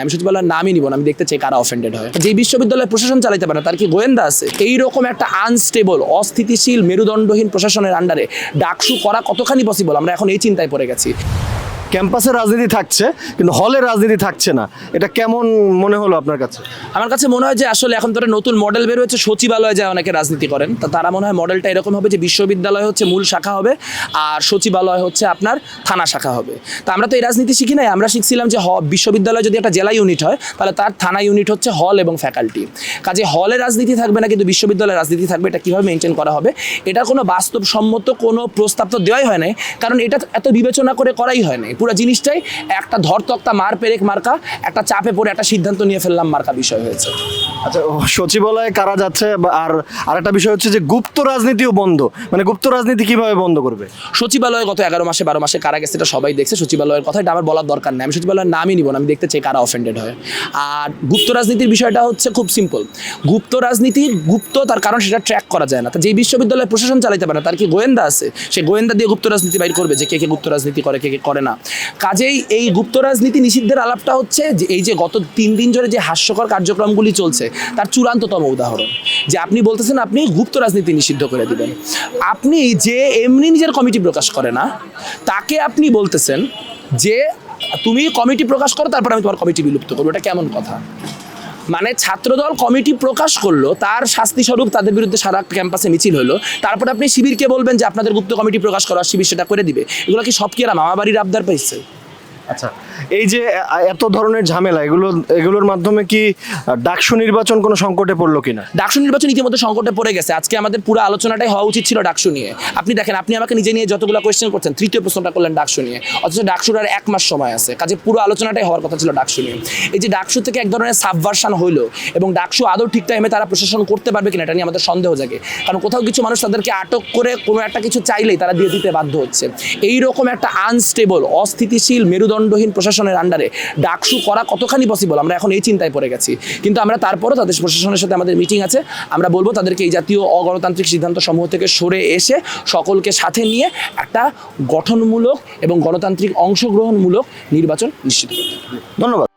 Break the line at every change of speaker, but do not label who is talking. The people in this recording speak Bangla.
না আমি সচিবালয়ের নামই নিব না, আমি দেখতে চাই কারা অফেন্ডেড হয়। যে বিশ্ববিদ্যালয় প্রশাসন চালাইতে পারে, তার কি গোয়েন্দা আছে? এইরকম একটা আনস্টেবল অস্থিতিশীল, মেরুদণ্ডহীন প্রশাসনের আন্ডারে ডাকসু করা কতখানি পসিবল আমরা এখন এই চিন্তায় পড়ে গেছি।
ক্যাম্পাসে রাজনীতি থাকছে, কিন্তু হলে রাজনীতি থাকছে না। এটা কেমন মনে হলো আপনার কাছে?
আমার কাছে মনে হয় যে আসলে এখন ধরে নতুন মডেল বের হয়েছে, সচিবালয়ে যায় অনেকে রাজনীতি করেন। তা তারা মনে হয় মডেলটা এরকম হবে যে বিশ্ববিদ্যালয় হচ্ছে মূল শাখা হবে, আর সচিবালয় হচ্ছে আপনার থানা শাখা হবে। তা আমরা তো এই রাজনীতি শিখি নাই, আমরা শিখছিলাম যে বিশ্ববিদ্যালয় যদি একটা জেলা ইউনিট হয়, তাহলে তার থানা ইউনিট হচ্ছে হল এবং ফ্যাকাল্টি কাজে হলে রাজনীতি থাকবে না, কিন্তু বিশ্ববিদ্যালয়ে রাজনীতি থাকবে, এটা কীভাবে মেনটেন করা হবে? এটা কোনো বাস্তবসম্মত কোনো প্রস্তাব তো দেওয়াই হয় নাই, কারণ এটা এত বিবেচনা করে করাই হয় নাই। পুরো জিনিসটাই একটা ধরতক্তা মার পেরেক মার্কা একটা চাপে পড়ে একটা সিদ্ধান্ত নিয়ে ফেললাম মার্কা বিষয় হয়েছে।
আচ্ছা সচিবালয়ে কারা যাচ্ছে আর আরেকটা বিষয় হচ্ছে যে গুপ্ত রাজনীতিও বন্ধ। মানে গুপ্ত রাজনীতি কীভাবে বন্ধ করবে?
সচিবালয়ে গত এগারো মাসে বারো মাসে কারা গেছে এটা সবাই দেখছে। সচিবালয়ের কথা এটা আমার বলার দরকার নেই। আমি সচিবালয়ের নামই নিব না আমি দেখতে চাই কারা অফেন্ডেড হয়। আর গুপ্ত রাজনীতির বিষয়টা হচ্ছে খুব সিম্পল গুপ্ত রাজনীতি গুপ্ত তার কারণ সেটা ট্র্যাক করা যায় না। তা যেই বিশ্ববিদ্যালয় প্রশাসন চালাইতে পারে না, তার কি গোয়েন্দা আছে? সে গোয়েন্দা দিয়ে গুপ্ত রাজনীতি বাইর করবে যে কে কে গুপ্ত রাজনীতি করে কে কে করে না। কাজেই এই গুপ্ত রাজনীতি নিষিদ্ধের আলাপটা হচ্ছে যে এই যে গত তিন দিন ধরে যে হাস্যকর কার্যক্রমগুলি চলছে, তার চূড়ান্ততম উদাহরণ। যে আপনি বলতেছেন আপনি গুপ্ত রাজনীতি নিষিদ্ধ করে দেবেন। আপনি যে এমনি নিজের কমিটি প্রকাশ করে না, তাকে আপনি বলতেছেন যে তুমি কমিটি প্রকাশ করো, তারপর আমি তোমার কমিটি বিলুপ্ত করব। এটা কেমন কথা? মানে ছাত্রদল কমিটি প্রকাশ করল, তার শাস্তি স্বরূপ তাদের বিরুদ্ধে সারা ক্যাম্পাসে মিছিল হলো। তারপর আপনি শিবিরকে বলবেন যে আপনাদের গুপ্ত কমিটি প্রকাশ করার শিবির সেটা করে দিবে। এগুলো কি সব কি এরা মামাবাড়ির আবদার পাইছে?
আচ্ছা এই যে এত ধরনের ঝামেলা, এগুলো, এগুলোর মাধ্যমে কি ডাকসু নির্বাচন কোনো সংকটে পড়ল কিনা?
ডাকসু নির্বাচন ইতিমধ্যে সংকটে পড়ে গেছে। আজকে আমাদের পুরো আলোচনাটাই হওয়া উচিত ছিল ডাকসু নিয়ে। আপনি দেখেন, আপনি আমাকে নিজে নিয়ে যতগুলো কোয়েশ্চেন করছেন, তৃতীয় প্রশ্নটা করলেন ডাকসু নিয়ে। অথচ ডাকসুর আর এক মাস সময় আছে। কাজে পুরো আলোচনাটাই হওয়ার কথা ছিল ডাকসু নিয়ে। এই যে ডাকসু থেকে এক ধরনের সাবভার্সান হইল এবং ডাকসু আদৌ ঠিক টাইমে তারা প্রশাসন করতে পারবে কিনা, এটা নিয়ে আমাদের সন্দেহ জাগে। কারণ কোথাও কিছু মানুষ তাদেরকে আটক করে কোনো একটা কিছু চাইলেই তারা দিয়ে দিতে বাধ্য হচ্ছে। এই রকম একটা আনস্টেবল অস্থিতিশীল মেরুদণ্ডহীন প্রশাসনের আন্ডারে ডাকসু করা কতখানি পসিবল আমরা এখন এই চিন্তায় পড়ে গেছি। কিন্তু আমরা তারপরও তাদের প্রশাসনের সাথে আমাদের মিটিং আছে। আমরা বলব তাদেরকে এই জাতীয় অগণতান্ত্রিক সিদ্ধান্ত সমূহ থেকে সরে এসে সকলকে সাথে নিয়ে একটা গঠনমূলক এবং গণতান্ত্রিক অংশগ্রহণমূলক নির্বাচন নিশ্চিত করতে
ধন্যবাদ।